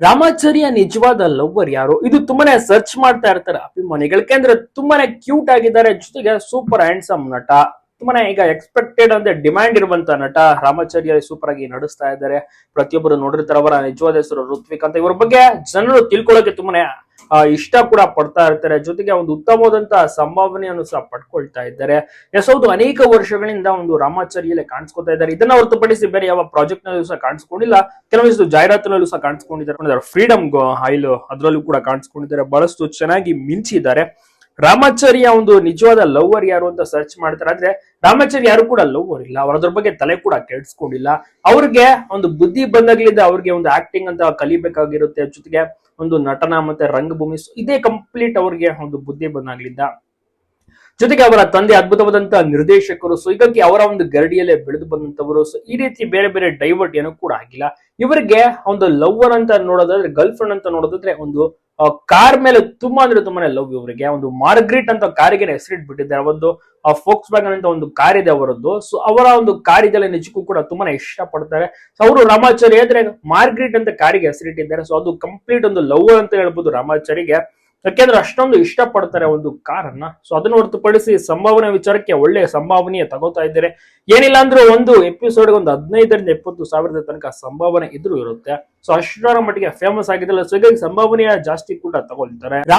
ರಾಮಾಚಾರ್ಯ ನಿಜವಾದ ಲವ್ವರ್ ಯಾರು? ಇದು ತುಂಬಾನೇ ಸರ್ಚ್ ಮಾಡ್ತಾ ಇರ್ತಾರೆ ಅಭಿಮಾನಿಗಳು. ಯಾಕೆಂದ್ರೆ ತುಂಬಾನೇ ಕ್ಯೂಟ್ ಆಗಿದ್ದಾರೆ, ಜೊತೆಗೆ ಸೂಪರ್ ಹ್ಯಾಂಡ್ಸಮ್ ನಟ. ತುಂಬಾನೇ ಈಗ ಎಕ್ಸ್ಪೆಕ್ಟೆಡ್ ಅಂದ್ರೆ ಡಿಮ್ಯಾಂಡ್ ಇರುವಂತ ನಟ ರಾಮಾಚಾರ್ಯ ಸೂಪರ್ ಆಗಿ ನಡೆಸ್ತಾ ಇದ್ದಾರೆ. ಪ್ರತಿಯೊಬ್ಬರು ನೋಡಿರ್ತಾರೆ, ಅವರ ನಿಜವಾದ ಹೆಸರು ಋತ್ವಿಕ್ ಅಂತ. ಇವ್ರ ಬಗ್ಗೆ ಜನರು ತಿಳ್ಕೊಳ್ಳೋಕೆ ತುಂಬಾನೇ ಇಷ್ಟ ಕೂಡ ಪಡ್ತಾ ಇರ್ತಾರೆ. ಜೊತೆಗೆ ಒಂದು ಉತ್ತಮವಾದಂತಹ ಸಂಭಾವನೆಯನ್ನು ಸಹ ಪಡ್ಕೊಳ್ತಾ ಇದ್ದಾರೆ. ಎಸ್ ಹೌದು, ಅನೇಕ ವರ್ಷಗಳಿಂದ ಒಂದು ರಾಮಾಚಾರ್ಯಲೆ ಕಾಣಿಸ್ಕೊತಾ ಇದ್ದಾರೆ. ಇದನ್ನ ಹೊರತುಪಡಿಸಿ ಬೇರೆ ಯಾವ ಪ್ರಾಜೆಕ್ಟ್ ನಲ್ಲೂ ಸಹ ಕಾಣಿಸ್ಕೊಂಡಿಲ್ಲ. ಕೆಲವೊಂದಿಷ್ಟು ಜಾಹೀರಾತಿನಲ್ಲೂ ಸಹ ಕಾಣಿಸ್ಕೊಂಡಿದ್ದಾರೆ. ಫ್ರೀಡಮ್ ಆಯಿಲ್ ಅದರಲ್ಲೂ ಕೂಡ ಕಾಣಿಸ್ಕೊಂಡಿದ್ದಾರೆ. ಬಹಳಷ್ಟು ಚೆನ್ನಾಗಿ ಮಿಂಚಿದ್ದಾರೆ. ರಾಮಾಚಾರ್ಯ ಒಂದು ನಿಜವಾದ ಲವ್ವರ್ ಯಾರು ಅಂತ ಸರ್ಚ್ ಮಾಡ್ತಾರೆ. ಆದ್ರೆ ರಾಮಾಚಾರ್ಯ ಯಾರು ಕೂಡ ಲವ್ವರ್ ಇಲ್ಲ. ಅವ್ರ ಅದ್ರ ಬಗ್ಗೆ ತಲೆ ಕೂಡ ಕೆಡ್ಸ್ಕೊಂಡಿಲ್ಲ. ಅವ್ರಿಗೆ ಒಂದು ಬುದ್ಧಿ ಬಂದಾಗ್ಲಿಂದ ಅವ್ರಿಗೆ ಒಂದು ಆಕ್ಟಿಂಗ್ ಅಂತ ಕಲಿಬೇಕಾಗಿರುತ್ತೆ. ಜೊತೆಗೆ ಒಂದು ನಟನ ಮತ್ತೆ ರಂಗಭೂಮಿ ಇದೇ ಕಂಪ್ಲೀಟ್ ಅವ್ರಿಗೆ ಒಂದು ಬುದ್ಧಿ ಬಂದಾಗ್ಲಿಂದ. ಜೊತೆಗೆ ಅವರ ತಂದೆ ಅದ್ಭುತವಾದಂತಹ ನಿರ್ದೇಶಕರು ಸೊ ಹೀಗಾಗಿ ಅವರ ಒಂದು ಗರಡಿಯಲ್ಲೇ ಬೆಳೆದು ಬಂದಂತವರು ಸೊ ಈ ರೀತಿ ಬೇರೆ ಬೇರೆ ಡೈವರ್ಟ್ ಏನೂ ಕೂಡ ಆಗಿಲ್ಲ. ಇವರಿಗೆ ಒಂದು ಲವ್ವರ್ ಅಂತ ನೋಡೋದಾದ್ರೆ ಗರ್ಲ್ ಫ್ರೆಂಡ್ ಅಂತ ನೋಡೋದಾದ್ರೆ ಒಂದು ಕಾರ್ ಮೇಲೆ ತುಂಬಾ ಅಂದ್ರೆ ತುಂಬಾನೇ ಲವ್ ಇವರಿಗೆ. ಒಂದು ಮಾರ್ಗ್ರಿಟ್ ಅಂತ ಕಾರಿಗೆ ಹೆಸರಿಟ್ಬಿಟ್ಟಿದ್ದಾರೆ. ಒಂದು ಫೋಕ್ಸ್ ಬ್ಯಾಗನ್ ಅಂತ ಒಂದು ಕಾರ್ ಇದೆ ಅವರದ್ದು. ಸೊ ಅವರ ಒಂದು ಕಾರ್ ಇದೆಲ್ಲ ನಿಜಕ್ಕೂ ಕೂಡ ತುಂಬಾನೇ ಇಷ್ಟ ಪಡ್ತಾರೆ ಸೊ ಅವರು ರಾಮಾಚಾರಿ ಆದ್ರೆ ಮಾರ್ಗ್ರಿಟ್ ಅಂತ ಕಾರಿಗೆ ಹೆಸರಿಟ್ಟಿದ್ದಾರೆ. ಸೊ ಅದು ಕಂಪ್ಲೀಟ್ ಒಂದು ಲವ್ ಅಂತ ಹೇಳ್ಬೋದು ರಾಮಾಚಾರಿಗೆ. ಯಾಕೆಂದ್ರೆ ಅಷ್ಟೊಂದು ಇಷ್ಟಪಡ್ತಾರೆ ಒಂದು ಕಾರನ್ನ. ಸೊ ಅದನ್ನ ಹೊರತುಪಡಿಸಿ ಸಂಭಾವನೆ ವಿಚಾರಕ್ಕೆ ಒಳ್ಳೆಯ ಸಂಭಾವನೆಯ ತಗೋತಾ ಇದ್ದಾರೆ. ಏನಿಲ್ಲ ಅಂದ್ರೆ ಒಂದು ಎಪಿಸೋಡ್ ಒಂದು ಹದಿನೈದರಿಂದ ಎಪ್ಪತ್ತು ಸಾವಿರದ ತನಕ ಸಂಭಾವನೆ ಇದ್ರೂ ಇರುತ್ತೆ. ಸೊ ಅಷ್ಟರ ಮಟ್ಟಿಗೆ ಫೇಮಸ್ ಆಗಿದ್ದಲ್ಲ. ಸೊ ಹೀಗಾಗಿ ಸಂಭಾವನೆಯ ಜಾಸ್ತಿ ಕೂಡ ತಗೊಳ್ತಾರೆ.